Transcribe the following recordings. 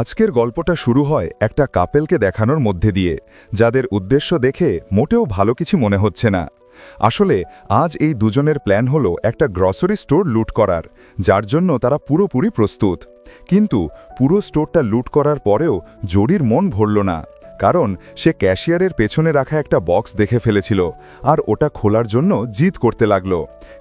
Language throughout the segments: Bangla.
আজকের গল্পটা শুরু হয় একটা কাপেলকে দেখানোর মধ্যে দিয়ে, যাদের উদ্দেশ্য দেখে মোটেও ভালো কিছু মনে হচ্ছে না। আসলে, আজ এই দুজনের প্ল্যান হলো একটা গ্রসারি স্টোর লুট করার, যার জন্য তারা পুরোপুরি প্রস্তুত। কিন্তু পুরো স্টোরটা লুট করার পরেও জরির মন ভরল না। কারণ সে ক্যাশিয়ারের পেছনে রাখা একটা বক্স দেখে ফেলেছিল আর ওটা খোলার জন্য জিদ করতে লাগল।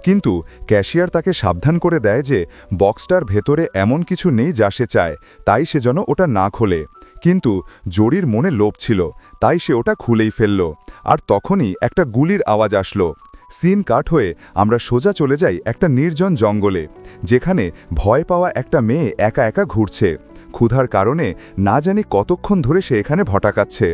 কিন্তু ক্যাশিয়ার তাকে সাবধান করে দেয় যে বক্সটার ভেতরে এমন কিছু নেই যা সে চায়, তাই সে যেন ওটা না খোলে। কিন্তু জরির মনে লোভ ছিল, তাই সে ওটা খুলেই ফেলল। আর তখনই একটা গুলির আওয়াজ আসলো। সিন কাট হয়ে আমরা সোজা চলে যাই একটা নির্জন জঙ্গলে, যেখানে ভয় পাওয়া একটা মেয়ে একা একা ঘুরছে। ক্ষুধার কারণে না জানি কতক্ষণ ধরে সে এখানে ভটাকাচ্ছে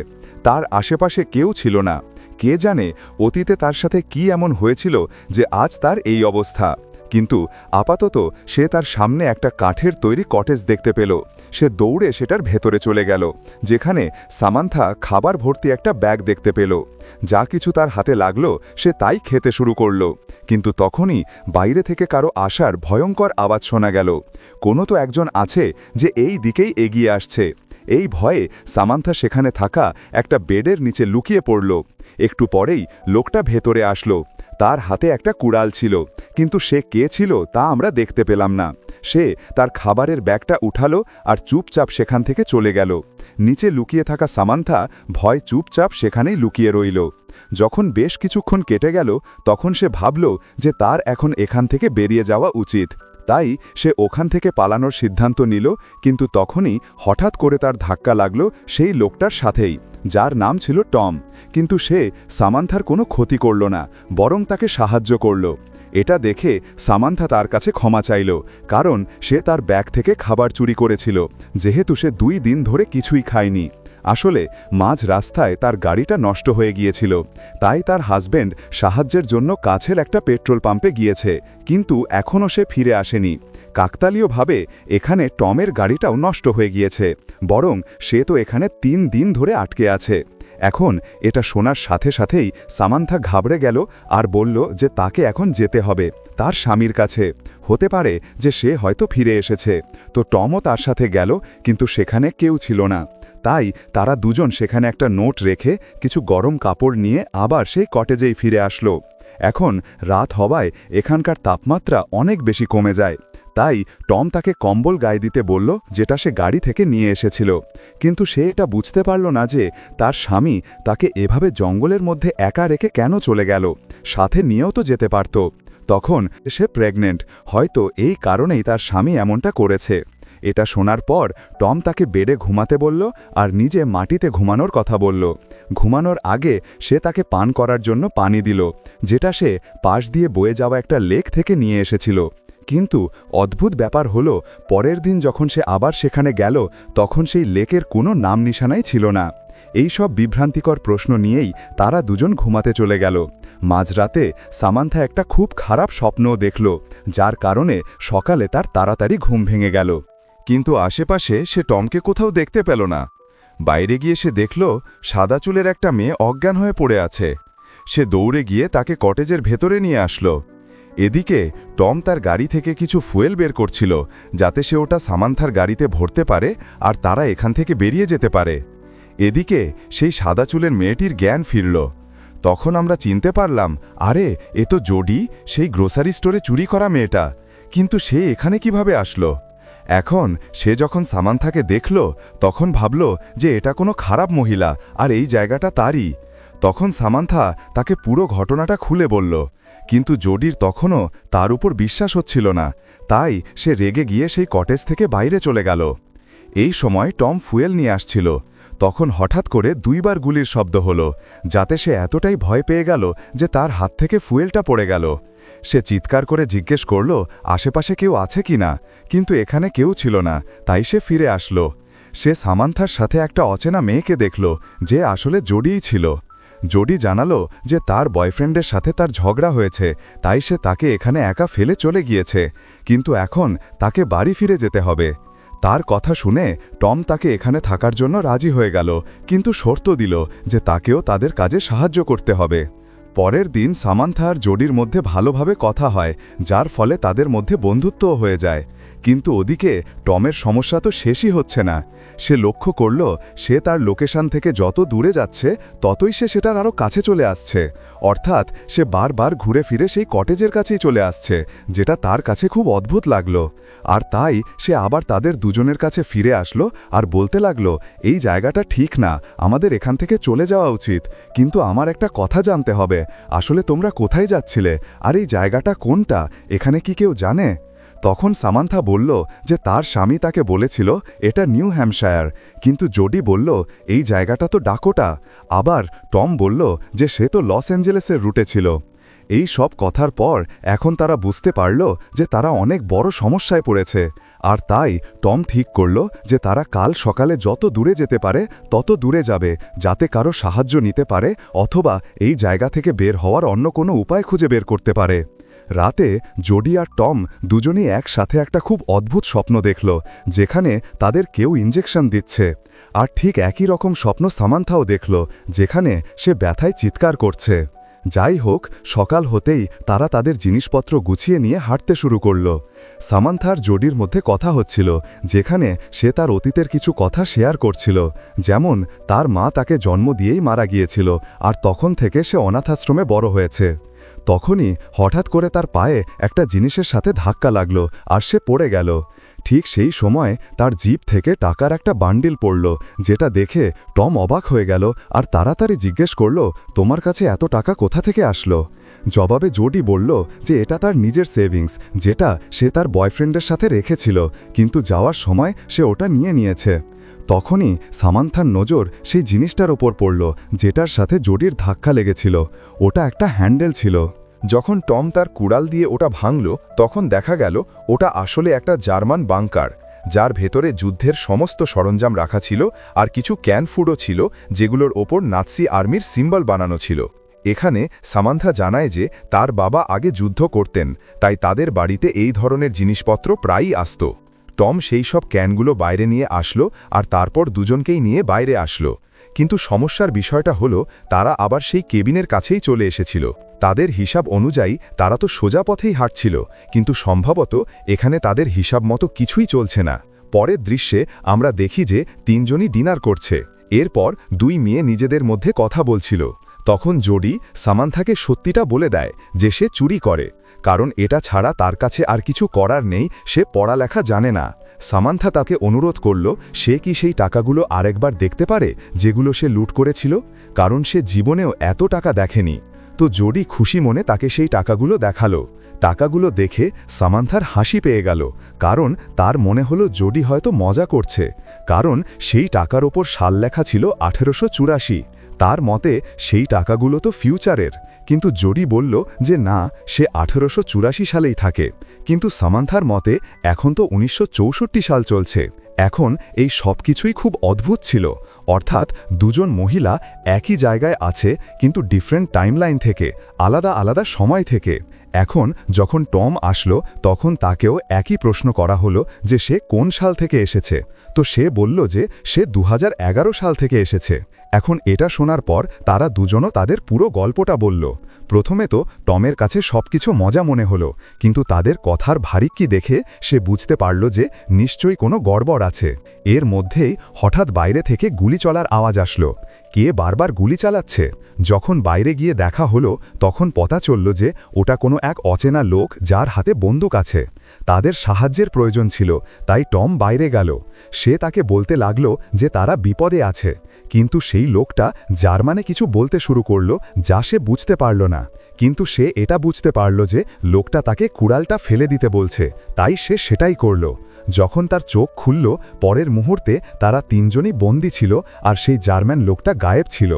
তার আশেপাশে কেউ ছিল না। কে জানে অতীতে তার সাথে কি এমন হয়েছিল যে আজ তার এই অবস্থা। কিন্তু আপাতত সে তার সামনে একটা কাঠের তৈরি কটেজ দেখতে পেল। সে দৌড়ে সেটার ভেতরে চলে গেল, যেখানে সামান্থা খাবার ভর্তি একটা ব্যাগ দেখতে পেল। যা কিছু তার হাতে লাগল, সে তাই খেতে শুরু করল। কিন্তু তখনই বাইরে থেকে কারও আসার ভয়ঙ্কর আওয়াজ শোনা গেল। কোনো তো একজন আছে যে এই দিকেই এগিয়ে আসছে। এই ভয়ে সামান্থা সেখানে থাকা একটা বেডের নিচে লুকিয়ে পড়ল। একটু পরেই লোকটা ভেতরে আসলো। তার হাতে একটা কুড়াল ছিল, কিন্তু সে কে ছিল তা আমরা দেখতে পেলাম না। সে তার খাবারের ব্যাগটা উঠালো আর চুপচাপ সেখান থেকে চলে গেল। নিচে লুকিয়ে থাকা সামান্থা ভয় চুপচাপ সেখানেই লুকিয়ে রইল। যখন বেশ কিছুক্ষণ কেটে গেল, তখন সে ভাবল যে তার এখন এখান থেকে বেরিয়ে যাওয়া উচিত। তাই সে ওখান থেকে পালানোর সিদ্ধান্ত নিল, কিন্তু তখনই হঠাৎ করে তার ধাক্কা লাগল সেই লোকটার সাথেই, যার নাম ছিল টম। কিন্তু সে সামান্থার কোনো ক্ষতি করল না, বরং তাকে সাহায্য করল। এটা দেখে সামান্থা তার কাছে ক্ষমা চাইল, কারণ সে তার ব্যাগ থেকে খাবার চুরি করেছিল, যেহেতু সে দুই দিন ধরে কিছুই খায়নি। আসলে মাঝ রাস্তায় তার গাড়িটা নষ্ট হয়ে গিয়েছিল। তাই তার হাজব্যান্ড সাহায্যের জন্য কাছের একটা পেট্রোল পাম্পে গিয়েছে, কিন্তু এখনও সে ফিরে আসেনি। কাকতালীয়ভাবে এখানে টমের গাড়িটাও নষ্ট হয়ে গিয়েছে, বরং সে তো এখানে তিন দিন ধরে আটকে আছে। এখন এটা শোনার সাথে সাথেই সামান্থা ঘাবড়ে গেল আর বলল যে তাকে এখন যেতে হবে, তার স্বামীর কাছে। হতে পারে যে সে হয়তো ফিরে এসেছে। তো টমও তার সাথে গেল, কিন্তু সেখানে কেউ ছিল না। তাই তারা দুজন সেখানে একটা নোট রেখে কিছু গরম কাপড় নিয়ে আবার সেই কটেজেই ফিরে আসলো। এখন রাত হওয়ায় এখানকার তাপমাত্রা অনেক বেশি কমে যায়। তাই টম তাকে কম্বল গায়ে দিতে বলল যেটা সে গাড়ি থেকে নিয়ে এসেছিল। কিন্তু সে এটা বুঝতে পারল না যে তার স্বামী তাকে এভাবে জঙ্গলের মধ্যে একা রেখে কেন চলে গেল। সাথে নিয়েও তো যেতে পারত। তখন সে প্রেগনেন্ট হয়তো এই কারণেই তার স্বামী এমনটা করেছে। এটা শোনার পর টম তাকে বেডে ঘুমাতে বলল আর নিজে মাটিতে ঘুমানোর কথা বলল। ঘুমানোর আগে সে তাকে পান করার জন্য পানি দিল, যেটা সে পাশ দিয়ে বয়ে যাওয়া একটা লেক থেকে নিয়ে এসেছিল। কিন্তু অদ্ভুত ব্যাপার হলো, পরের দিন যখন সে আবার সেখানে গেল, তখন সেই লেকের কোনো নাম নিশানাই ছিল না। এই সব বিভ্রান্তিকর প্রশ্ন নিয়েই তারা দুজন ঘুমাতে চলে গেল। মাঝরাতে সামান্থা একটা খুব খারাপ স্বপ্নও দেখল, যার কারণে সকালে তার তাড়াতাড়ি ঘুম ভেঙে গেল। কিন্তু আশেপাশে সে টমকে কোথাও দেখতে পেল না। বাইরে গিয়ে সে দেখল, সাদা চুলের একটা মেয়ে অজ্ঞান হয়ে পড়ে আছে। সে দৌড়ে গিয়ে তাকে কটেজের ভেতরে নিয়ে আসলো। এদিকে টম তার গাড়ি থেকে কিছু ফুয়েল বের করছিল, যাতে সে ওটা সামান্থার গাড়িতে ভরতে পারে আর তারা এখান থেকে বেরিয়ে যেতে পারে। এদিকে সেই সাদা চুলের মেয়েটির জ্ঞান ফিরল। তখন আমরা চিনতে পারলাম, আরে, এ তো জোডি, সেই গ্রোসারি স্টোরে চুরি করা মেয়েটা। কিন্তু সে এখানে কীভাবে আসলো? এখন সে যখন সামান্থাকে দেখল, তখন ভাবল যে এটা কোনো খারাপ মহিলা আর এই জায়গাটা তারই। তখন সামান্থা তাকে পুরো ঘটনাটা খুলে বলল, কিন্তু জোডির তখনও তার উপর বিশ্বাস হচ্ছিল না। তাই সে রেগে গিয়ে সেই কটেজ থেকে বাইরে চলে গেল। এই সময় টম ফুয়েল নিয়ে আসছিল। তখন হঠাৎ করে দুইবার গুলির শব্দ হলো, যাতে সে এতটাই ভয় পেয়ে গেল যে তার হাত থেকে ফুয়েলটা পড়ে গেল। সে চিৎকার করে জিজ্ঞেস করল, আশেপাশে কেউ আছে কি না? কিন্তু এখানে কেউ ছিল না, তাই সে ফিরে আসলো। সে সামান্থার সাথে একটা অচেনা মেয়েকে দেখল, যে আসলে জোডিই ছিল। জোডি জানালো যে তার বয়ফ্রেন্ডের সাথে তার ঝগড়া হয়েছে, তাই সে তাকে এখানে একা ফেলে চলে গিয়েছে। কিন্তু এখন তাকে বাড়ি ফিরে যেতে হবে। তার কথা শুনে টম তাকে এখানে থাকার জন্য রাজি হয়ে গেল, কিন্তু শর্ত দিল যে তাকেও তাদের কাজে সাহায্য করতে হবে। পরের দিন সামান্থা আর জোডির মধ্যে ভালোভাবে কথা হয়, যার ফলে তাদের মধ্যে বন্ধুত্বও হয়ে যায়। কিন্তু ওদিকে টমের সমস্যা তো শেষই হচ্ছে না। সে লক্ষ্য করল, সে তার লোকেশন থেকে যত দূরে যাচ্ছে, ততই সে সেটার আরও কাছে চলে আসছে। অর্থাৎ সে বারবার ঘুরে ফিরে সেই কটেজের কাছেই চলে আসছে, যেটা তার কাছে খুব অদ্ভুত লাগল। আর তাই সে আবার তাদের দুজনের কাছে ফিরে আসলো আর বলতে লাগল, এই জায়গাটা ঠিক না, আমাদের এখান থেকে চলে যাওয়া উচিত। কিন্তু আমার একটা কথা জানতে হবে আসলে তোমরা কোথায় যাচ্ছিলে? আর এই জায়গাটা কোনটা? এখানে কি কেউ জানে? তখন সামান্থা বলল যে তার স্বামী তাকে বলেছিল, এটা নিউ হ্যাম্পশায়ার। কিন্তু জোডি বলল, এই জায়গাটা তো ডাকোটা। আবার টম বলল যে সে তো লস অ্যাঞ্জেলেসের রুটে ছিল। এই সব কথার পর এখন তারা বুঝতে পারল যে তারা অনেক বড় সমস্যায় পড়েছে। আর তাই টম ঠিক করল যে তারা কাল সকালে যত দূরে যেতে পারে, তত দূরে যাবে, যাতে কারও সাহায্য নিতে পারে অথবা এই জায়গা থেকে বের হওয়ার অন্য কোনো উপায় খুঁজে বের করতে পারে। রাতে জোডি আর টম দুজনেই একসাথে একটা খুব অদ্ভুত স্বপ্ন দেখল, যেখানে তাদের কেউ ইঞ্জেকশন দিচ্ছে। আর ঠিক একই রকম স্বপ্ন সামান্থাও দেখল, যেখানে সে ব্যথায় চিৎকার করছে। যাই হোক, সকাল হতেই তারা তাদের জিনিসপত্র গুছিয়ে নিয়ে হাঁটতে শুরু করল। সামান্থার জোডির মধ্যে কথা হচ্ছিল, যেখানে সে তার অতীতের কিছু কথা শেয়ার করছিল, যেমন তার মা তাকে জন্ম দিয়েই মারা গিয়েছিল, আর তখন থেকে সে অনাথাশ্রমে বড় হয়েছে। তখনই হঠাৎ করে তার পায়ে একটা জিনিসের সাথে ধাক্কা লাগল, আর সে পড়ে গেল। ঠিক সেই সময় তার জিপ থেকে টাকার একটা বান্ডিল পড়ল, যেটা দেখে টম অবাক হয়ে গেল আর তাড়াতাড়ি জিজ্ঞেস করল, তোমার কাছে এত টাকা কোথা থেকে আসলো? জবাবে জোডি বলল যে এটা তার নিজের সেভিংস, যেটা সে তার বয়ফ্রেন্ডের সাথে রেখেছিল, কিন্তু যাওয়ার সময় সে ওটা নিয়ে নিয়েছে। তখনই সামান্থার নজর সেই জিনিসটার ওপর পড়ল, যেটার সাথে জোডির ধাক্কা লেগেছিল। ওটা একটা হ্যান্ডেল ছিল। যখন টম তার কুড়াল দিয়ে ওটা ভাঙল, তখন দেখা গেল ওটা আসলে একটা জার্মান বাংকার, যার ভেতরে যুদ্ধের সমস্ত সরঞ্জাম রাখা ছিল আর কিছু ক্যান ফুডও ছিল, যেগুলোর ওপর নাৎসি আর্মির সিম্বল বানানো ছিল। এখানে সামান্থা জানায় যে তার বাবা আগে যুদ্ধ করতেন, তাই তাদের বাড়িতে এই ধরনের জিনিসপত্র প্রায়ই আসত। টম সেই সব ক্যানগুলো বাইরে নিয়ে আসলো আর তারপর দুজনকেই নিয়ে বাইরে আসলো। কিন্তু সমস্যার বিষয়টা হলো, তারা আবার সেই কেবিনের কাছেই চলে এসেছিল। তাদের হিসাব অনুযায়ী তারা তো সোজা পথেই হাঁটছিল, কিন্তু সম্ভবত এখানে তাদের হিসাব মতো কিছুই চলছে না। পরের দৃশ্যে আমরা দেখি যে তিনজনই ডিনার করছে। এরপর দুই মেয়ে নিজেদের মধ্যে কথা বলছিল। তখন জোডি সামান্থাকে সত্যিটা বলে দেয় যে সে চুরি করে, কারণ এটা ছাড়া তার কাছে আর কিছু করার নেই, সে পড়ালেখা জানে না। সামান্থা তাকে অনুরোধ করল, সে কি সেই টাকাগুলো আরেকবার দেখতে পারে, যেগুলো সে লুট করেছিল? কারণ সে জীবনেও এত টাকা দেখেনি। তো জোডি খুশি মনে তাকে সেই টাকাগুলো দেখাল। টাকাগুলো দেখে সামান্থার হাসি পেয়ে গেল, কারণ তার মনে হলো জোডি হয়তো মজা করছে। কারণ সেই টাকার ওপর সাল লেখা ছিল আঠেরোশো চুরাশি, তার মতে সেই টাকাগুলো তো ফিউচারের। কিন্তু জোডি বলল যে না, সে আঠেরোশো চুরাশি সালেই থাকে। কিন্তু সামান্থার মতে এখন তো উনিশশো চৌষট্টি সাল চলছে। এখন এই সব কিছুই খুব অদ্ভুত ছিল। অর্থাৎ দুজন মহিলা একই জায়গায় আছে, কিন্তু ডিফারেন্ট টাইমলাইন থেকে, আলাদা আলাদা সময় থেকে। এখন যখন টম আসলো, তখন তাকেও একই প্রশ্ন করা হলো যে সে কোন সাল থেকে এসেছে। তো সে বলল যে সে দু হাজার এগারো সাল থেকে এসেছে। এখন এটা শোনার পর তারা দুজনও তাদের পুরো গল্পটা বলল। প্রথমে তো টমের কাছে সবকিছু মজা মনে হলো, কিন্তু তাদের কথার ভারিক্কি দেখে সে বুঝতে পারল যে নিশ্চয়ই কোনো গড়বড় আছে। এর মধ্যেই হঠাৎ বাইরে থেকে গুলি চলার আওয়াজ আসলো। কে বারবার গুলি চালাচ্ছে? যখন বাইরে গিয়ে দেখা হলো, তখন পতা চলল যে ওটা কোনো এক অচেনা লোক যার হাতে বন্দুক আছে। তাদের সাহায্যের প্রয়োজন ছিল, তাই টম বাইরে গেল। সে তাকে বলতে লাগল যে তারা বিপদে আছে। কিন্তু সেই লোকটা জার্মানে কিছু বলতে শুরু করল যা সে বুঝতে পারল না। কিন্তু সে এটা বুঝতে পারল যে লোকটা তাকে কুড়ালটা ফেলে দিতে বলছে। তাই সে সেটাই করল। যখন তার চোখ খুলল, পরের মুহূর্তে তারা তিনজনই বন্দি ছিল আর সেই জার্মান লোকটা গায়েব ছিল।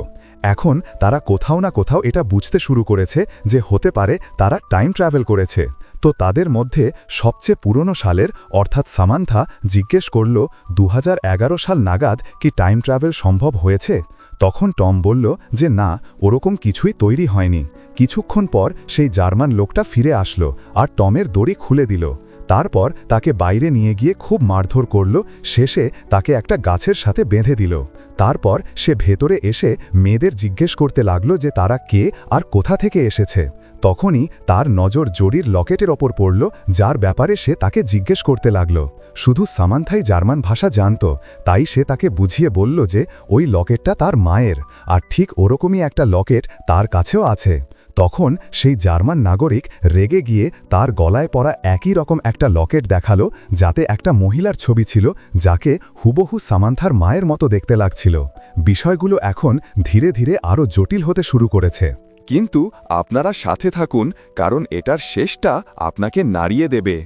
এখন তারা কোথাও না কোথাও এটা বুঝতে শুরু করেছে যে হতে পারে তারা টাইম ট্রাভেল করেছে। তো তাদের মধ্যে সবচেয়ে পুরনো সালের, অর্থাৎ সামান্থা, জিজ্ঞেস করল দু হাজার এগারো সাল নাগাদ কি টাইম ট্রাভেল সম্ভব হয়েছে? তখন টম বলল যে, না, ওরকম কিছুই তৈরি হয়নি। কিছুক্ষণ পর সেই জার্মান লোকটা ফিরে আসলো আর টমের দড়ি খুলে দিল। তারপর তাকে বাইরে নিয়ে গিয়ে খুব মারধর করল, শেষে তাকে একটা গাছের সাথে বেঁধে দিল। তারপর সে ভেতরে এসে মেয়েদের জিজ্ঞেস করতে লাগল যে, তারা কে আর কোথা থেকে এসেছে? তখনই তার নজর জরির লকেটের ওপর পড়ল, যার ব্যাপারে সে তাকে জিজ্ঞেস করতে লাগল। শুধু সামান্থাই জার্মান ভাষা জানত, তাই সে তাকে বুঝিয়ে বলল যে, ওই লকেটটা তার মায়ের, আর ঠিক ওরকমই একটা লকেট তার কাছেও আছে। তখন সেই জার্মান নাগরিক রেগে গিয়ে তার গলায় পরা একই রকম একটা লকেট দেখাল, যাতে একটা মহিলার ছবি ছিল, যাকে হুবহু সামান্থার মায়ের মতো দেখতে লাগছিল। বিষয়গুলো এখন ধীরে ধীরে আরও জটিল হতে শুরু করেছে। কিন্তু আপনারা সাথে থাকুন, কারণ এটার শেষটা আপনাকে নাড়িয়ে দেবে।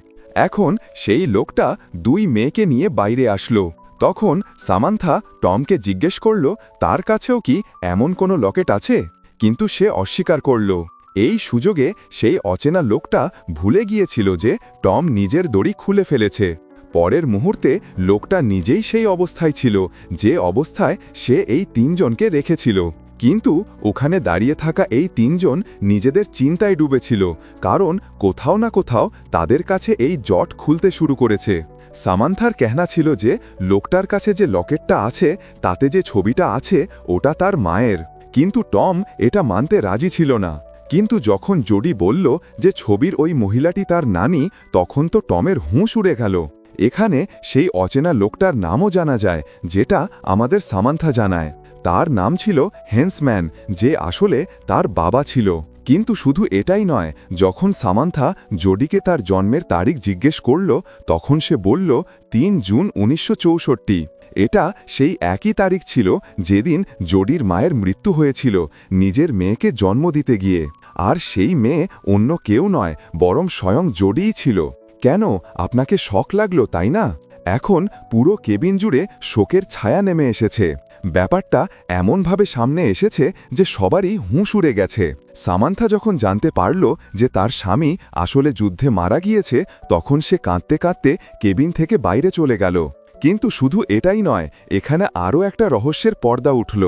এখন সেই লোকটা দুই মেয়েকে নিয়ে বাইরে আসলো। তখন সামান্থা টমকে জিজ্ঞেস করল, তার কাছেও কি এমন কোনো লকেট আছে? কিন্তু সে অস্বীকার করল। এই সুযোগে সেই অচেনা লোকটা ভুলে গিয়েছিল যে টম নিজের দড়ি খুলে ফেলেছে। পরের মুহূর্তে লোকটা নিজেই সেই অবস্থায় ছিল, যে অবস্থায় সে এই তিনজনকে রেখেছিল। কিন্তু ওখানে দাঁড়িয়ে থাকা এই তিনজন নিজেদের চিন্তায় ডুবেছিল, কারণ কোথাও না কোথাও তাদের কাছে এই জট খুলতে শুরু করেছে। সামান্থার কেহনা ছিল যে, লোকটার কাছে যে লকেটটা আছে, তাতে যে ছবিটা আছে, ওটা তার মায়ের। কিন্তু টম এটা মানতে রাজি ছিল না। কিন্তু যখন জোডি বলল যে ছবির ওই মহিলাটি তার নানি, তখন তো টমের হুঁশ উড়ে গেল। এখানে সেই অচেনা লোকটার নামও জানা যায়, যেটা আমাদের সামান্থা জানায়। তার নাম ছিল হেন্সম্যান, যে আসলে তার বাবা ছিল। কিন্তু শুধু এটাই নয়, যখন সামান্থা জোডিকে তার জন্মের তারিখ জিজ্ঞেস করল, তখন সে বলল, তিন জুন উনিশশো চৌষট্টি। এটা সেই একই তারিখ ছিল যেদিন জোডির মায়ের মৃত্যু হয়েছিল, নিজের মেয়েকে জন্ম দিতে গিয়ে। আর সেই মেয়ে অন্য কেউ নয়, বরং স্বয়ং জোডিই ছিল। কেন? আপনাকে শখ লাগল, তাই না? এখন পুরো কেবিন জুড়ে শোকের ছায়া নেমে এসেছে। ব্যাপারটা এমনভাবে সামনে এসেছে যে সবারই হুঁশ উড়ে গেছে। সামান্থা যখন জানতে পারল যে তার স্বামী আসলে যুদ্ধে মারা গিয়েছে, তখন সে কাঁদতে কাঁদতে কেবিন থেকে বাইরে চলে গেল। কিন্তু শুধু এটাই নয়, এখানে আরও একটা রহস্যের পর্দা উঠল।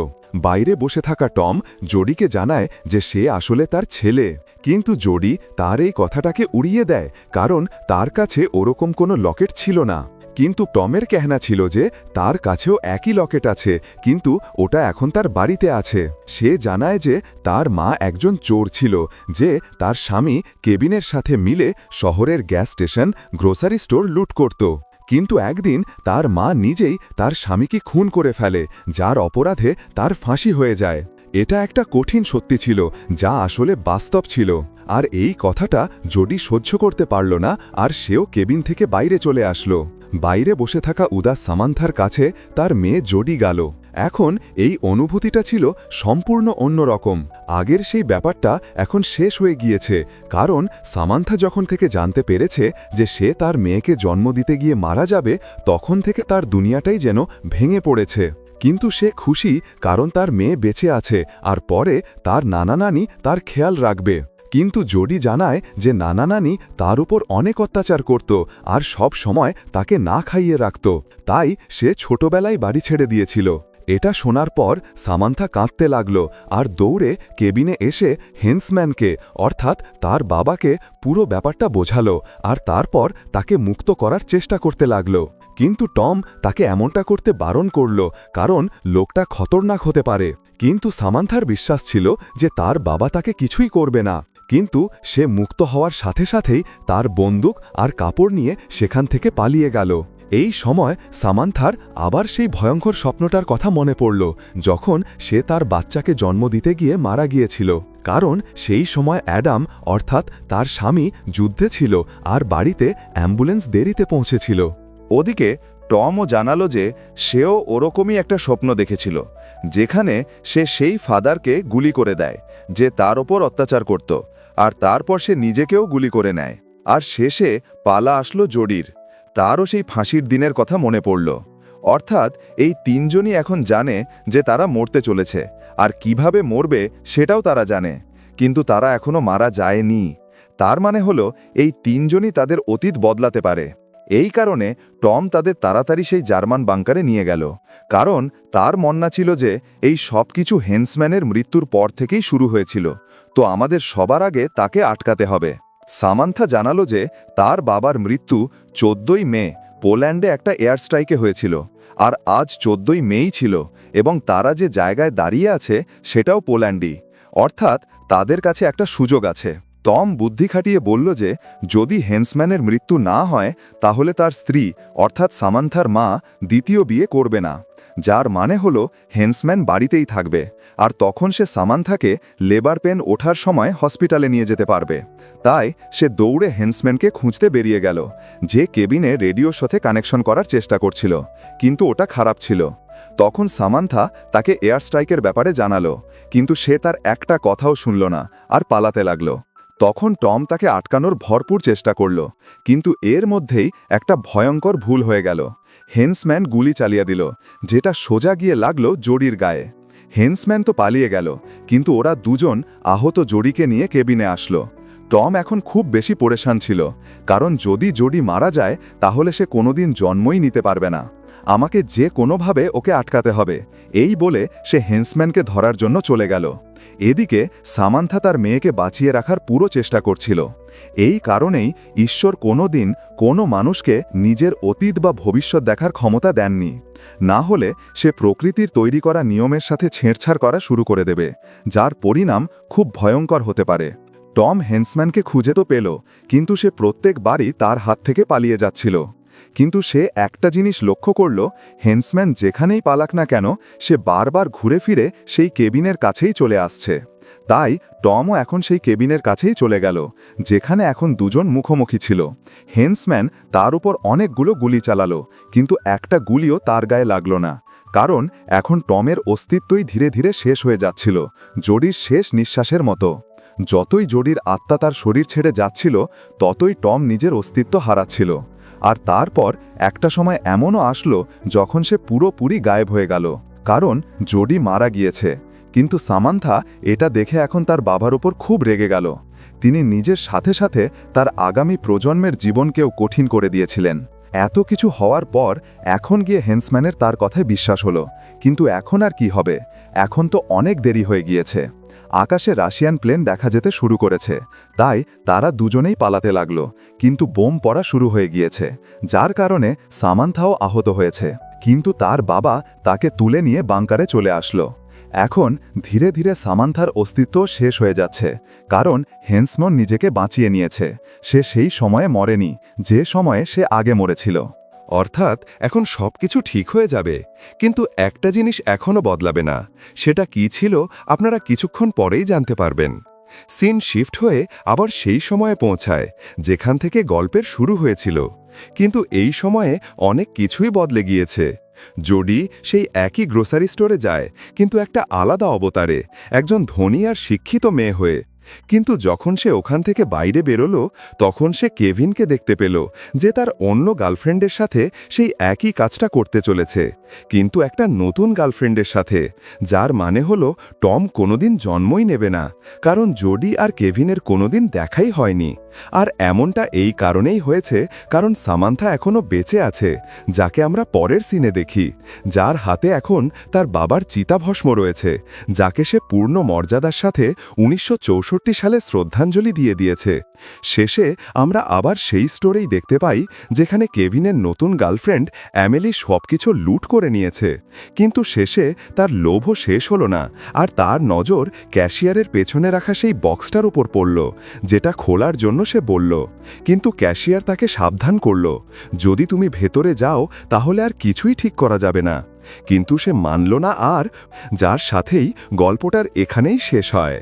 বাইরে বসে থাকা টম জোডিকে জানায় যে সে আসলে তার ছেলে। কিন্তু জোডি তার এই কথাটাকে উড়িয়ে দেয়, কারণ তার কাছে ওরকম কোনো লকেট ছিল না। কিন্তু টমের কেহনা ছিল যে, তার কাছেও একই লকেট আছে, কিন্তু ওটা এখন তার বাড়িতে আছে। সে জানায় যে, তার মা একজন চোর ছিল, যে তার স্বামী কেবিনের সাথে মিলে শহরের গ্যাস স্টেশন, গ্রোসারি স্টোর লুট করত। কিন্তু একদিন তার মা নিজেই তার স্বামীকে খুন করে ফেলে, যার অপরাধে তার ফাঁসি হয়ে যায়। এটা একটা কঠিন সত্যি ছিল, যা আসলে বাস্তব ছিল। আর এই কথাটা জডি সহ্য করতে পারল না, আর সেও কেবিন থেকে বাইরে চলে আসলো। বাইরে বসে থাকা উদাস সামান্থার কাছে তার মেয়ে জডি গেল। এখন এই অনুভূতিটা ছিল সম্পূর্ণ অন্যরকম আগের সেই ব্যাপারটা এখন শেষ হয়ে গিয়েছে, কারণ সামান্থা যখন থেকে জানতে পেরেছে যে সে তার মেয়েকে জন্ম দিতে গিয়ে মারা যাবে, তখন থেকে তার দুনিয়াটাই যেন ভেঙে পড়েছে। কিন্তু সে খুশি কারণ তার মেয়ে বেঁচে আছে, আর পরে তার নানা নানি তার খেয়াল রাখবে। কিন্তু জডি জানায় যে নানা নানি তার উপর অনেক অত্যাচার করত আর সব সময় তাকে না খাইয়ে রাখত। তাই সে ছোটবেলায় বাড়ি ছেড়ে দিয়েছিল। এটা শোনার পর সামান্থা কাঁদতে লাগল আর দৌড়ে কেবিনে এসে হেন্সম্যানকে, অর্থাৎ তার বাবাকে, পুরো ব্যাপারটা বোঝালো আর তারপর তাকে মুক্ত করার চেষ্টা করতে লাগল। কিন্তু টম তাকে এমনটা করতে বারণ করল কারণ লোকটা খতরনাক হতে পারে। কিন্তু সামান্থার বিশ্বাস ছিল যে তার বাবা তাকে কিছুই করবে না। কিন্তু সে মুক্ত হওয়ার সাথে সাথেই তার বন্দুক আর কাপড় নিয়ে সেখান থেকে পালিয়ে গেল। এই সময় সামান্থার আবার সেই ভয়ঙ্কর স্বপ্নটার কথা মনে পড়ল, যখন সে তার বাচ্চাকে জন্ম দিতে গিয়ে মারা গিয়েছিল। কারণ সেই সময় অ্যাডাম, অর্থাৎ তার স্বামী, যুদ্ধে ছিল আর বাড়িতে অ্যাম্বুলেন্স দেরিতে পৌঁছেছিল। ওদিকে টমও জানালো যে সেও ওরকমই একটা স্বপ্ন দেখেছিল, যেখানে সে সেই ফাদারকে গুলি করে দেয়, যে তার ওপর অত্যাচার করত। আর তারপর সে নিজেকেও গুলি করে নেয়। আর শেষে পালা আসলো জডির তারও সেই ফাঁসির দিনের কথা মনে পড়ল। অর্থাৎ এই তিনজনই এখন জানে যে তারা মরতে চলেছে। আর কীভাবে মরবে সেটাও তারা জানে। কিন্তু তারা এখনও মারা যায়নি। তার মানে হলো এই তিনজনই তাদের অতীত বদলাতে পারে। এই কারণে টম তাদের তাড়াতাড়ি সেই জার্মান বাংকারে নিয়ে গেল। কারণ তার মন্না ছিল যে, এই সব কিছু হেন্সম্যানের মৃত্যুর পর থেকেই শুরু হয়েছিল। তো আমাদের সবার আগে তাকে আটকাতে হবে। সামান্থা জানালো যে, তার বাবার মৃত্যু চোদ্দই মে পোল্যান্ডে একটা এয়ার স্ট্রাইকে হয়েছিল। আর আজ চোদ্দই মেই ছিল এবং তারা যে জায়গায় দাঁড়িয়ে আছে সেটাও পোল্যান্ডই। অর্থাৎ তাদের কাছে একটা সুযোগ আছে। টম বুদ্ধি খাটিয়ে বলল যে, যদি হেন্সম্যানের মৃত্যু না হয়, তাহলে তার স্ত্রী, অর্থাৎ সামান্থার মা, দ্বিতীয় বিয়ে করবে না। যার মানে হলো, হেন্সম্যান বাড়িতেই থাকবে। আর তখন সে সামান্থাকে লেবার পেন ওঠার সময় হসপিটালে নিয়ে যেতে পারবে। তাই সে দৌড়ে হেন্সম্যানকে খুঁজতে বেরিয়ে গেল। যে কেবিনে রেডিওর সাথে কানেকশন করার চেষ্টা করছিল। কিন্তু ওটা খারাপ ছিল। তখন সামান্থা তাকে এয়ার স্ট্রাইকের ব্যাপারে জানালো। কিন্তু সে তার একটা কথাও শুনল না, আর পালাতে লাগল। তখন টম তাকে আটকানোর ভরপুর চেষ্টা করল, কিন্তু এর মধ্যেই একটা ভয়ঙ্কর ভুল হয়ে গেল। হেন্সম্যান গুলি চালিয়ে দিল, যেটা সোজা গিয়ে লাগল জড়ির গায়ে। হেন্সম্যান তো পালিয়ে গেল, কিন্তু ওরা দুজন আহত জড়িকে নিয়ে কেবিনে আসলো। টম এখন খুব বেশি পরেশান ছিল, কারণ যদি জড়ি মারা যায়, তাহলে সে কোনোদিন জন্মই নিতে পারবে না। আমাকে যে কোনোভাবে ওকে আটকাতে হবে। এই বলে সে হেন্সম্যানকে ধরার জন্য চলে গেল। এদিকে সামান্থা তার মেয়েকে বাঁচিয়ে রাখার পুরো চেষ্টা করছিল। এই কারণেই ঈশ্বর কোনো দিন কোনো মানুষকে নিজের অতীত বা ভবিষ্যৎ দেখার ক্ষমতা দেননি। না হলে সে প্রকৃতির তৈরি করা নিয়মের সাথে ছেঁড়ছাড় করা শুরু করে দেবে, যার পরিণাম খুব ভয়ঙ্কর হতে পারে। টম হেন্সম্যানকে খুঁজে তো পেল, কিন্তু সে প্রত্যেকবারই তার হাত থেকে পালিয়ে যাচ্ছিল। কিন্তু সে একটা জিনিস লক্ষ্য করল, হেন্সম্যান যেখানেই পালাক না কেন, সে বারবার ঘুরে ফিরে সেই কেবিনের কাছেই চলে আসছে। তাই টমও এখন সেই কেবিনের কাছেই চলে গেল, যেখানে এখন দুজন মুখোমুখি ছিল। হেন্সম্যান তার উপর অনেকগুলো গুলি চালালো, কিন্তু একটা গুলিও তার গায়ে লাগল না, কারণ এখন টমের অস্তিত্বই ধীরে ধীরে শেষ হয়ে যাচ্ছিল, জোডির শেষ নিঃশ্বাসের মতো। যতই জোডির আত্মা তার শরীর ছেড়ে যাচ্ছিল, ততই টম নিজের অস্তিত্ব হারাচ্ছিল। আর তারপর একটা সময় এমনও আসলো যখন সে পুরোপুরি গায়েব হয়ে গেল। কারণ জোডি মারা গিয়েছে। কিন্তু সামান্থা এটা দেখে এখন তার বাবার উপর খুব রেগে গেল। তিনি নিজের সাথে সাথে তার আগামী প্রজন্মের জীবনকেও কঠিন করে দিয়েছিলেন। এত কিছু হওয়ার পর এখন গিয়ে হেন্সম্যানের তার কথায় বিশ্বাস হলো। কিন্তু এখন আর কি হবে? এখন তো অনেক দেরি হয়ে গিয়েছে। আকাশে রাশিয়ান প্লেন দেখা যেতে শুরু করেছে। তাই তারা দুজনেই পালাতে লাগল। কিন্তু বোম পড়া শুরু হয়ে গিয়েছে, যার কারণে সামান্থাও আহত হয়েছে। কিন্তু তার বাবা তাকে তুলে নিয়ে বাংকারে চলে আসলো। এখন ধীরে ধীরে সামান্থার অস্তিত্ব শেষ হয়ে যাচ্ছে, কারণ হেন্সমন নিজেকে বাঁচিয়ে নিয়েছে। সে সেই সময়ে মরেনি, যে সময়ে সে আগে মরেছিল। অর্থাৎ এখন সবকিছু ঠিক হয়ে যাবে। কিন্তু একটা জিনিস এখনও বদলাবে না। সেটা কি ছিল আপনারা কিছুক্ষণ পরেই জানতে পারবেন। সিন শিফট হয়ে আবার সেই সময়ে পৌঁছায়, যেখান থেকে গল্পের শুরু হয়েছিল। কিন্তু এই সময়ে অনেক কিছুই বদলে গিয়েছে। জোডি সেই একই গ্রোসারি স্টোরে যায়, কিন্তু একটা আলাদা অবতারে, একজন ধনী আর শিক্ষিত মেয়ে হয়ে। কিন্তু যখন সে ওখান থেকে বাইরে বেরোলো, তখন সে কেভিনকে দেখতে পেল, যে তার অন্য গার্লফ্রেন্ডের সাথে সেই একই কাজটা করতে চলেছে। কিন্তু একটা নতুন গার্লফ্রেন্ডের সাথে, যার মানে হলো টম কোনোদিন জন্মই নেবে না, কারণ জোডি আর কেভিনের কোনোদিন দেখাই হয়নি। আর এমনটা এই কারণেই হয়েছে, কারণ সামান্থা এখনও বেঁচে আছে, যাকে আমরা পরের সিনে দেখি, যার হাতে এখন তার বাবার চিতাভস্ম রয়েছে, যাকে সে পূর্ণ মর্যাদার সাথে উনিশশো চৌষট্টি সালে শ্রদ্ধাঞ্জলি দিয়ে দিয়েছে। শেষে আমরা আবার সেই স্টোরেই দেখতে পাই, যেখানে কেভিনের নতুন গার্লফ্রেন্ড অ্যামেলি সবকিছু লুট করে নিয়েছে। কিন্তু শেষে তার লোভও শেষ হলো না, আর তার নজর ক্যাশিয়ারের পেছনে রাখা সেই বক্সটার উপর পড়ল, যেটা খোলার জন্য সে বলল, কিন্তু ক্যাশিয়ার তাকে সাবধান করল, যদি তুমি ভেতরে যাও, তাহলে আর কিছুই ঠিক করা যাবে না। কিন্তু সে মানল না আর, যার সাথেই গল্পটার এখানেই শেষ হয়।